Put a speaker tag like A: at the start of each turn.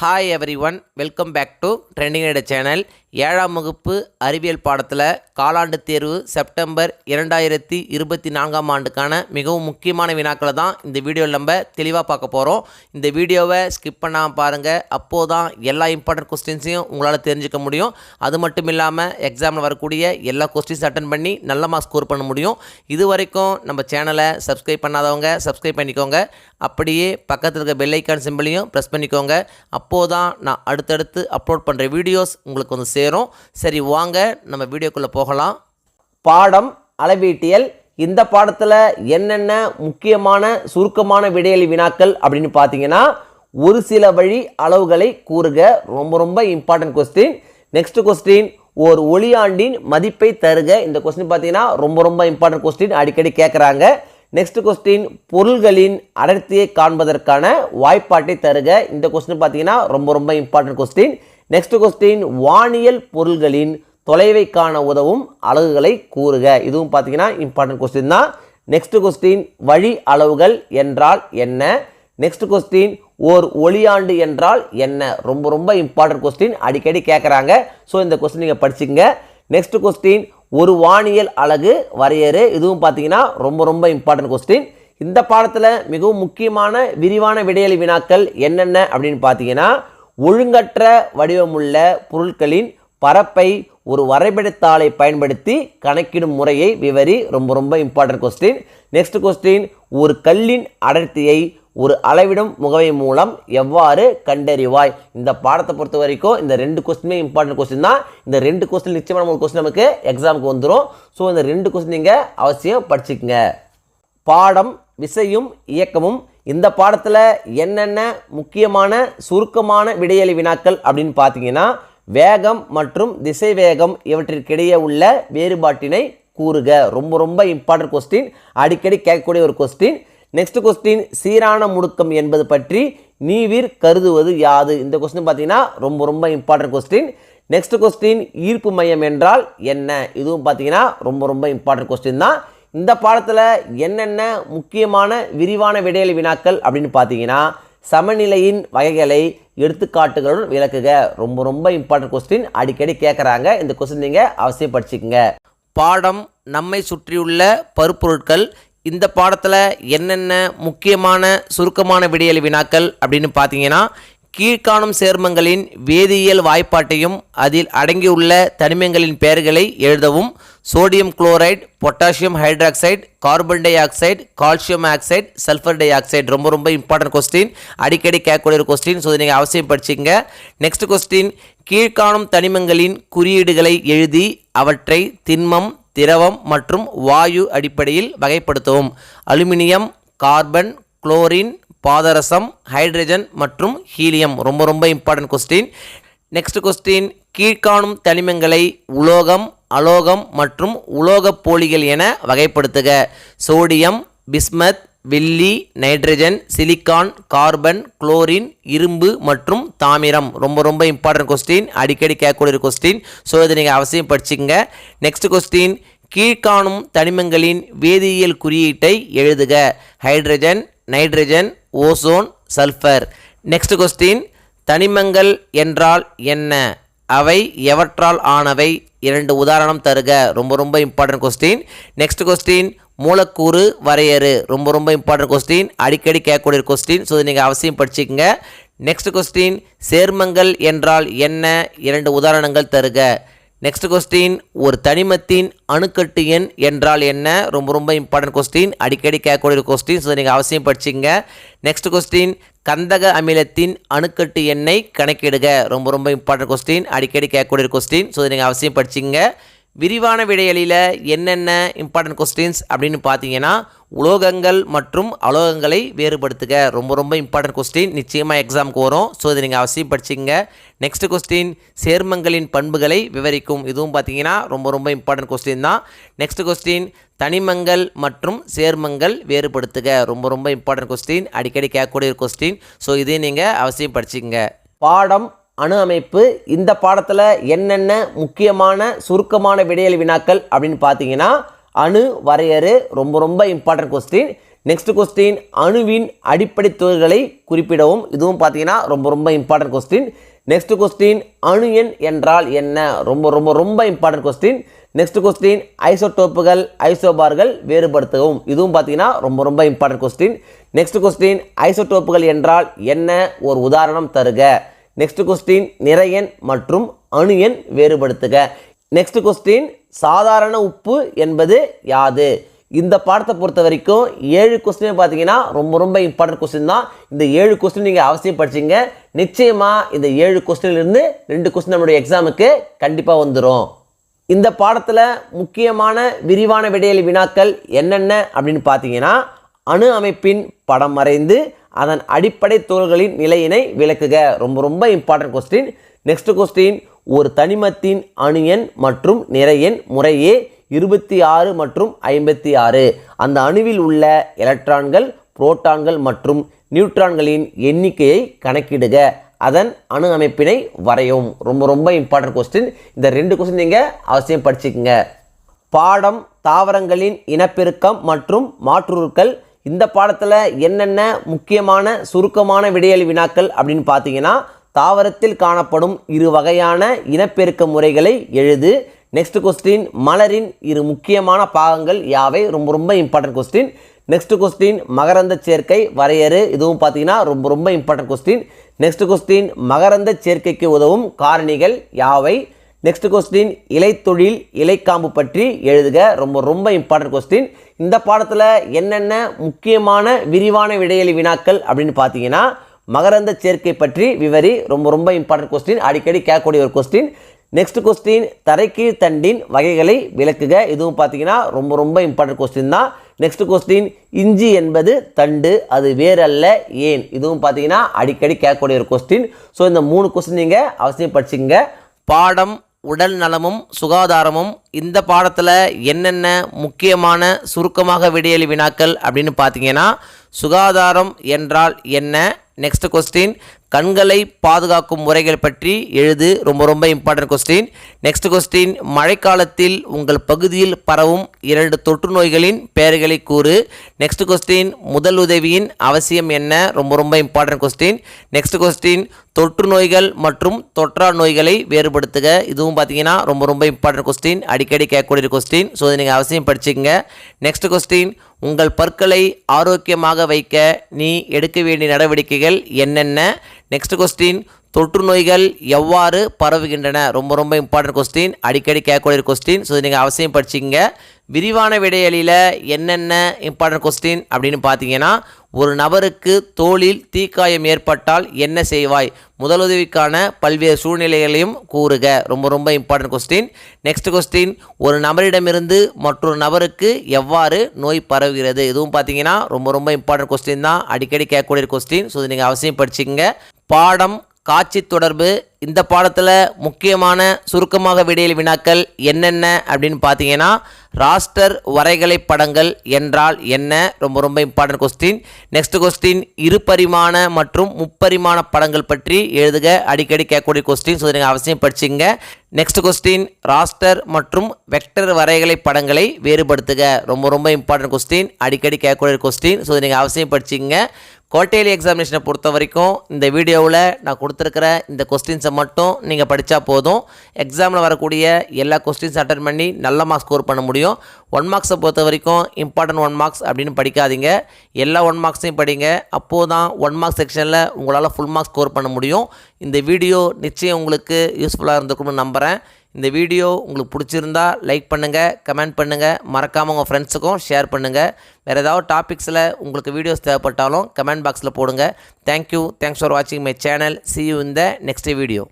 A: Hi everyone, welcome back to Trending Data channel. ஏழாம் வகுப்பு அறிவியல் பாடத்தில் காலாண்டு தேர்வு செப்டம்பர் இரண்டாயிரத்தி இருபத்தி நான்காம் ஆண்டுக்கான மிகவும் முக்கியமான வினாக்களை தான் இந்த வீடியோவில் நம்ம தெளிவாக பார்க்க போகிறோம் இந்த வீடியோவை ஸ்கிப் பண்ணாமல் பாருங்கள் அப்போது தான் எல்லா இம்பார்ட்டன்ட் கொஸ்டின்ஸையும் உங்களால் தெரிஞ்சுக்க முடியும் அது மட்டும் இல்லாமல் எக்ஸாமில் வரக்கூடிய எல்லா கொஸ்டின்ஸ் அட்டன் பண்ணி நல்ல மார்க் ஸ்கோர் பண்ண முடியும் இது வரைக்கும் நம்ம சேனலை சப்ஸ்கிரைப் பண்ணாதவங்க சப்ஸ்கிரைப் பண்ணிக்கோங்க அப்படியே பக்கத்தில் இருக்க பெல் சிம்பிளையும் ப்ரெஸ் பண்ணிக்கோங்க அப்போது தான் நான் அடுத்தடுத்து அப்லோட் பண்ணுற வீடியோஸ் உங்களுக்கு வந்து சே சேரும் சரி வாங்க நம்ம வீடியோக்குள்ளே போகலாம் பாடம் அளவீட்டியல் இந்த பாடத்தில் என்னென்ன முக்கியமான சுருக்கமான விடையளி வினாக்கள் அப்படின்னு பார்த்தீங்கன்னா ஒரு சில வழி அளவுகளை கூறுக ரொம்ப ரொம்ப இம்பார்ட்டன்ட் கொஸ்டின் நெக்ஸ்ட் கொஸ்டின் ஒரு ஒளியாண்டின் மதிப்பை தருக இந்த கொஸ்டின் பார்த்தீங்கன்னா ரொம்ப ரொம்ப இம்பார்ட்டன்ட் கொஸ்டின் அடிக்கடி கேட்குறாங்க நெக்ஸ்ட் கொஸ்டின் பொருள்களின் அடர்த்தியை காண்பதற்கான வாய்ப்பாட்டை தருக இந்த கொஸ்டின் பார்த்தீங்கன்னா ரொம்ப ரொம்ப இம்பார்ட்டன்ட் கொஸ்டின் நெக்ஸ்ட் கொஸ்டின் வானியல் பொருள்களின் தொலைவை காண உதவும் அலகுகளை கூறுக இதுவும் பார்த்தீங்கன்னா இம்பார்ட்டன்ட் கொஸ்டின் தான் நெக்ஸ்ட் கொஸ்டின் வழி அளவுகள் என்றால் என்ன நெக்ஸ்ட் கொஸ்டின் ஓர் ஒளியாண்டு என்றால் என்ன ரொம்ப ரொம்ப இம்பார்ட்டன்ட் கொஸ்டின் அடிக்கடி கேட்குறாங்க ஸோ இந்த கொஸ்டின் நீங்கள் படிச்சுங்க நெக்ஸ்ட் கொஸ்டின் ஒரு வானியல் அழகு வரையறு இதுவும் பார்த்தீங்கன்னா ரொம்ப ரொம்ப இம்பார்ட்டன்ட் கொஸ்டின் இந்த பாடத்தில் மிகவும் முக்கியமான விரிவான விடையளி வினாக்கள் என்னென்ன அப்படின்னு பார்த்தீங்கன்னா ஒழுங்கற்ற வடிவமுள்ள பொருட்களின் பரப்பை ஒரு வரைபடத்தாளை பயன்படுத்தி கணக்கிடும் முறையை விவரி ரொம்ப ரொம்ப இம்பார்ட்டன்ட் கொஸ்டின் நெக்ஸ்ட் கொஸ்டின் ஒரு கல்லின் அடர்த்தியை ஒரு அளவிடும் முகவை மூலம் எவ்வாறு கண்டறிவாய் இந்த பாடத்தை பொறுத்த வரைக்கும் இந்த ரெண்டு கொஸ்டினுமே இம்பார்ட்டன்ட் கொஸ்டின் தான் இந்த ரெண்டு கொஸ்டின் நிச்சயமான ஒரு கொஸ்டின் நமக்கு எக்ஸாமுக்கு வந்துடும் ஸோ இந்த ரெண்டு கொஸ்டின் நீங்கள் அவசியம் படிச்சுக்கோங்க பாடம் விசையும் இயக்கமும் இந்த பாடத்தில் என்னென்ன முக்கியமான சுருக்கமான விடையலி வினாக்கள் அப்படின்னு பார்த்தீங்கன்னா வேகம் மற்றும் திசை வேகம் இவற்றிற்கிடையே உள்ள வேறுபாட்டினை கூறுக ரொம்ப ரொம்ப இம்பார்ட்டன்ட் கொஸ்டின் அடிக்கடி கேட்கக்கூடிய ஒரு கொஸ்டின் நெக்ஸ்ட் கொஸ்டின் சீரான முடுக்கம் என்பது பற்றி நீவிர் கருதுவது யாது இந்த கொஸ்டின் பார்த்தீங்கன்னா ரொம்ப ரொம்ப இம்பார்ட்டன்ட் கொஸ்டின் நெக்ஸ்ட் கொஸ்டின் ஈர்ப்பு மையம் என்றால் என்ன இதுவும் பார்த்தீங்கன்னா ரொம்ப ரொம்ப இம்பார்ட்டன்ட் கொஸ்டின் தான் இந்த பாடத்தில் என்னென்ன முக்கியமான விரிவான விடையல் வினாக்கள் அப்படின்னு பார்த்தீங்கன்னா சமநிலையின் வகைகளை எடுத்துக்காட்டுகளுடன் விளக்குக ரொம்ப ரொம்ப இம்பார்ட்டன்ட் கொஸ்டின் அடிக்கடி கேட்குறாங்க இந்த கொஸ்டின் நீங்கள் அவசியம் படிச்சுக்கோங்க பாடம் நம்மை சுற்றியுள்ள பருப்பொருட்கள் இந்த பாடத்தில் என்னென்ன முக்கியமான சுருக்கமான விடியல் வினாக்கள் அப்படின்னு பார்த்தீங்கன்னா கீழ்காணும் சேர்மங்களின் வேதியியல் வாய்ப்பாட்டையும் அதில் அடங்கியுள்ள தனிமங்களின் பெயர்களை எழுதவும் sodium chloride potassium hydroxide carbon dioxide calcium oxide sulphur dioxide ரொம்ப ரொம்ப இம்பார்ட்டன்ட் கொஸ்டின் அடிக்கடி கேட்கக்கூடிய ஒரு கொஸ்டின் ஸோ நீங்கள் அவசியம் படிச்சுங்க நெக்ஸ்ட் கொஸ்டின் கீழ்காணும் தனிமங்களின் குறியீடுகளை எழுதி அவற்றை திண்மம் திரவம் மற்றும் வாயு அடிப்படையில் வகைப்படுத்தவும் அலுமினியம் கார்பன் குளோரின் பாதரசம் ஹைட்ரஜன் மற்றும் ஹீலியம் ரொம்ப ரொம்ப இம்பார்ட்டன்ட் கொஸ்டின் நெக்ஸ்ட் கொஸ்டின் கீழ்காணும் தனிமங்களை உலோகம் அலோகம் மற்றும் உலோகப் போலிகள் என வகைப்படுத்துக சோடியம் பிஸ்மத் வெள்ளி நைட்ரஜன் சிலிக்கான் கார்பன் குளோரின் இரும்பு மற்றும் தாமிரம் ரொம்ப ரொம்ப இம்பார்ட்டன்ட் கொஸ்டின் அடிக்கடி கேட்கக்கூடிய கொஸ்டின் ஸோ இதை நீங்கள் அவசியம் படிச்சுங்க நெக்ஸ்ட் கொஸ்டின் கீழ்காணும் தனிமங்களின் வேதியியல் குறியீட்டை எழுதுக hydrogen nitrogen ozone sulphur next question தனிமங்கள் என்றால் என்ன அவை எவற்றால் ஆனவை இரண்டு உதாரணம் தருக ரொம்ப ரொம்ப இம்பார்ட்டன்ட் கொஸ்டின் நெக்ஸ்ட் கொஸ்டின் மூலக்கூறு வரையறு ரொம்ப ரொம்ப இம்பார்ட்டன்ட் கொஸ்டின் அடிக்கடி கேட்கக்கூடிய கொஸ்டின் ஸோ நீங்கள் அவசியம் படிச்சுக்கோங்க நெக்ஸ்ட் கொஸ்டின் சேர்மங்கள் என்றால் என்ன இரண்டு உதாரணங்கள் தருக நெக்ஸ்ட் கொஸ்டின் ஒரு தனிமத்தின் அணுக்கட்டு எண் என்றால் என்ன ரொம்ப ரொம்ப இம்பார்ட்டன்ட் கொஸ்டின் அடிக்கடி கேட்கக்கூடிய கொஸ்டின் ஸோ நீங்கள் அவசியம் படிச்சிங்க நெக்ஸ்ட் கொஸ்டின் கந்தக அமிலத்தின் அணுக்கட்டு எண்ணை கணக்கிடுக ரொம்ப ரொம்ப இம்பார்ட்டன்ட் கொஸ்டின் அடிக்கடி கேட்கக்கூடிய கொஸ்டின் ஸோ நீங்கள் அவசியம் படிச்சிங்க விரிவான விடையலில் என்னென்ன இம்பார்ட்டன்ட் கொஸ்டின்ஸ் அப்படின்னு பார்த்தீங்கன்னா உலோகங்கள் மற்றும் அலோகங்களை வேறுபடுத்துக ரொம்ப ரொம்ப இம்பார்ட்டன்ட் கொஸ்டின் நிச்சயமாக எக்ஸாமுக்கு வரும் ஸோ இதை நீங்கள் அவசியம் படிச்சிங்க நெக்ஸ்ட் கொஸ்டின் சேர்மங்களின் பண்புகளை விவரிக்கும் இதுவும் பார்த்தீங்கன்னா ரொம்ப ரொம்ப இம்பார்ட்டன்ட் கொஸ்டின் தான் நெக்ஸ்ட் கொஸ்டின் தனிமங்கள் மற்றும் சேர்மங்கள் வேறுபடுத்துக ரொம்ப ரொம்ப இம்பார்ட்டன்ட் கொஸ்டின் அடிக்கடி கேட்கக்கூடிய கொஸ்டின் ஸோ இதையும் நீங்கள் அவசியம் படிச்சிங்க பாடம் அணு அமைப்பு இந்த பாடத்தில் என்னென்ன முக்கியமான சுருக்கமான விடையல் வினாக்கள் அப்படின்னு பார்த்தீங்கன்னா அணு வரையறு ரொம்ப ரொம்ப இம்பார்ட்டன்ட் கொஸ்டின் நெக்ஸ்ட் கொஸ்டின் அணுவின் அடிப்படை துறைகளை குறிப்பிடவும் இதுவும் பார்த்தீங்கன்னா ரொம்ப ரொம்ப இம்பார்ட்டன்ட் கொஸ்டின் நெக்ஸ்ட் கொஸ்டின் அணு எண் என்றால் என்ன ரொம்ப ரொம்ப ரொம்ப இம்பார்ட்டன்ட் கொஸ்டின் நெக்ஸ்ட் கொஸ்டின் ஐசோடோப்புகள் ஐசோபார்கள் வேறுபடுத்தவும் இதுவும் பார்த்தீங்கன்னா ரொம்ப ரொம்ப இம்பார்ட்டன்ட் கொஸ்டின் நெக்ஸ்ட் கொஸ்டின் ஐசோடோப்புகள் என்றால் என்ன ஒரு உதாரணம் தருக நெக்ஸ்ட் கொஸ்டின் நிறையன் மற்றும் அணு எண் வேறுபடுத்துக நெக்ஸ்ட் கொஸ்டின் சாதாரண உப்பு என்பது யாது இந்த பாடத்தை பொறுத்த வரைக்கும் ஏழு கொஸ்டின் பார்த்தீங்கன்னா ரொம்ப ரொம்ப இம்பார்ட்டன்ட் கொஸ்டின் தான் இந்த ஏழு கொஸ்டின் நீங்கள் அவசியம் படிச்சிங்க நிச்சயமாக இந்த ஏழு கொஸ்டின்லேருந்து ரெண்டு கொஸ்டின் நம்மளுடைய எக்ஸாமுக்கு கண்டிப்பாக வந்துடும் இந்த பாடத்தில் முக்கியமான விரிவான விடையல் வினாக்கள் என்னென்ன அப்படின்னு பார்த்தீங்கன்னா அணு அமைப்பின் படம் வரைந்து அதன் அடிப்படை தோள்களின் நிலையினை விளக்குக ரொம்ப ரொம்ப இம்பார்ட்டன்ட் கொஸ்டின் நெக்ஸ்ட் கொஸ்டின் ஒரு தனிமத்தின் அணு எண் மற்றும் நிறை எண் முறையே இருபத்தி ஆறு மற்றும் ஐம்பத்தி ஆறு அந்த அணுவில் உள்ள எலக்ட்ரான்கள் புரோட்டான்கள் மற்றும் நியூட்ரான்களின் எண்ணிக்கையை கணக்கிடுக அதன் அணு அமைப்பினை வரையும் ரொம்ப ரொம்ப இம்பார்ட்டன்ட் கொஸ்டின் இந்த ரெண்டு கொஸ்டின் நீங்கள் அவசியம் படிச்சுக்கோங்க பாடம் தாவரங்களின் இனப்பெருக்கம் மற்றும் மாற்றுருக்கள் இந்த பாடத்தில் என்னென்ன முக்கியமான சுருக்கமான விடையல் வினாக்கள் அப்படின்னு பார்த்தீங்கன்னா தாவரத்தில் காணப்படும் இரு வகையான இனப்பெருக்க முறைகளை எழுது நெக்ஸ்ட் கொஸ்டின் மலரின் இரு முக்கியமான பாகங்கள் யாவை ரொம்ப ரொம்ப இம்பார்ட்டன்ட் கொஸ்டின் நெக்ஸ்ட் கொஸ்டின் மகரந்த சேர்க்கை வரையறு இதுவும் பார்த்தீங்கன்னா ரொம்ப ரொம்ப இம்பார்ட்டன்ட் கொஸ்டின் நெக்ஸ்ட் கொஸ்டின் மகரந்த சேர்க்கைக்கு உதவும் காரணிகள் யாவை நெக்ஸ்ட் கொஸ்டின் இலைத்தொழில் இலைக்காம்பு பற்றி எழுதுக ரொம்ப ரொம்ப இம்பார்ட்டன்ட் கொஸ்டின் இந்த பாடத்தில் என்னென்ன முக்கியமான விரிவான விடையலி வினாக்கள் அப்படின்னு பார்த்தீங்கன்னா மகரந்த சேர்க்கை பற்றி விவரி ரொம்ப ரொம்ப இம்பார்ட்டன்ட் கொஸ்டின் அடிக்கடி கேட்கக்கூடிய ஒரு கொஸ்டின் நெக்ஸ்ட் கொஸ்டின் தரைக்கீழ் தண்டின் வகைகளை விளக்குக இதுவும் பார்த்தீங்கன்னா ரொம்ப ரொம்ப இம்பார்ட்டன்ட் கொஸ்டின் தான் நெக்ஸ்ட் கொஸ்டின் இஞ்சி என்பது தண்டு அது வேறல்ல ஏன் இதுவும் பார்த்தீங்கன்னா அடிக்கடி கேட்கக்கூடிய ஒரு கொஸ்டின் ஸோ இந்த மூணு கொஸ்டின் நீங்கள் அவசியம் படிச்சுங்க பாடம் உடல் நலமும் சுகாதாரமும் இந்த பாடத்தில் என்னென்ன முக்கியமான சுருக்கமாக விடியலி வினாக்கள் அப்படின்னு பார்த்தீங்கன்னா சுகாதாரம் என்றால் என்ன நெக்ஸ்ட் கொஸ்டின் கண்களை பாதுகாக்கும் முறைகள் பற்றி எழுது ரொம்ப ரொம்ப இம்பார்ட்டன்ட் கொஸ்டின் நெக்ஸ்ட் கொஸ்டின் மழைக்காலத்தில் உங்கள் பகுதியில் பரவும் இரண்டு தொற்று நோய்களின் பெயர்களை கூறு நெக்ஸ்ட் கொஸ்டின் முதல் உதவியின் அவசியம் என்ன ரொம்ப ரொம்ப இம்பார்ட்டன்ட் கொஸ்டின் நெக்ஸ்ட் கொஸ்டின் தொற்று நோய்கள் மற்றும் தொற்றா நோய்களை வேறுபடுத்துக இதுவும் பார்த்தீங்கன்னா ரொம்ப ரொம்ப இம்பார்ட்டன்ட் கொஸ்டின் அடிக்கடி கேட்கக்கூடிய கொஸ்டின் ஸோ இதை நீங்கள் அவசியம் படிச்சுக்கோங்க நெக்ஸ்ட் கொஸ்டின் உங்கள் பற்களை ஆரோக்கியமாக வைக்க நீ எடுக்க வேண்டிய நடவடிக்கைகள் என்னென்ன நெக்ஸ்ட் கொஸ்டின் தொற்று நோய்கள் எவ்வாறு பரவுகின்றன ரொம்ப ரொம்ப இம்பார்ட்டன்ட் கொஸ்டின் அடிக்கடி கேட்கக்கூடிய கொஸ்டின் ஸோ நீங்கள் அவசியம் படிச்சுக்கோங்க விரிவான விடையலியில் என்னென்ன இம்பார்ட்டன்ட் கொஸ்டின் அப்படின்னு பார்த்தீங்கன்னா ஒரு நபருக்கு தோளில் தீக்காயம் ஏற்பட்டால் என்ன செய்வாய் முதலுதவிக்கான பல்வேறு சூழ்நிலைகளையும் கூறுக ரொம்ப ரொம்ப இம்பார்ட்டன்ட் கொஸ்டின் நெக்ஸ்ட் கொஸ்டின் ஒரு நபரிடமிருந்து மற்றொரு நபருக்கு எவ்வாறு நோய் பரவுகிறது இதுவும் பார்த்தீங்கன்னா ரொம்ப ரொம்ப இம்பார்ட்டன்ட் கொஸ்டின் தான் அடிக்கடி கேட்கக்கூடிய கொஸ்டின் ஸோ நீங்கள் அவசியம் படிச்சுக்கங்க பாடம் காட்சி தொடர்பு இந்த பாடத்தில் முக்கியமான சுருக்கமாக விடையில் வினாக்கள் என்னென்ன அப்படின்னு பார்த்தீங்கன்னா ராஸ்டர் வரைகலை படங்கள் என்றால் என்ன ரொம்ப ரொம்ப இம்பார்ட்டன்ட் கொஸ்டின் நெக்ஸ்ட் கொஸ்டின் இருபரிமாண மற்றும் முப்பரிமாண படங்கள் பற்றி எழுதுக அடிக்கடி கேட்கக்கூடிய கொஸ்டின் ஸோ நீங்கள் அவசியம் படிச்சுங்க நெக்ஸ்ட் கொஸ்டின் ராஸ்டர் மற்றும் வெக்டர் வரைகலை படங்களை வேறுபடுத்துக ரொம்ப ரொம்ப இம்பார்ட்டன்ட் கொஸ்டின் அடிக்கடி கேட்கக்கூடிய கொஸ்டின் ஸோ நீங்கள் அவசியம் படிச்சுங்க குவார்ட்டர்லி எக்ஸாமினேஷனை பொறுத்த வரைக்கும் இந்த வீடியோவில் நான் கொடுத்துருக்கிற இந்த கொஸ்டின்ஸை மட்டும் நீங்கள் படித்தா போதும் எக்ஸாமில் வரக்கூடிய எல்லா கொஸ்டின்ஸ் அட்டன் பண்ணி நல்ல மார்க்ஸ் ஸ்கோர் பண்ண முடியும் ஒன் மார்க்ஸை பொறுத்த வரைக்கும் இம்பார்ட்டன்ட் ஒன் மார்க்ஸ் அப்படின்னு படிக்காதீங்க எல்லா ஒன் மார்க்ஸையும் படிங்க அப்போது தான் ஒன் மார்க்ஸ் செக்ஷனில் உங்களால் ஃபுல் மார்க்ஸ் ஸ்கோர் பண்ண முடியும் இந்த வீடியோ நிச்சயம் உங்களுக்கு யூஸ்ஃபுல்லாக இருந்திருக்கும்னு நம்புகிறேன் இந்த வீடியோ உங்களுக்கு பிடிச்சிருந்தா லைக் பண்ணுங்கள் கமெண்ட் பண்ணுங்கள் மறக்காமல் உங்கள் ஃப்ரெண்ட்ஸுக்கும் ஷேர் பண்ணுங்கள் வேறு ஏதாவது டாபிக்ஸில் உங்களுக்கு வீடியோஸ் தேவைப்பட்டாலும் கமெண்ட் பாக்ஸில் போடுங்க தேங்க்யூ தேங்க்ஸ் ஃபார் வாட்சிங் மை சேனல் சி யூ இந்த நெக்ஸ்ட் வீடியோ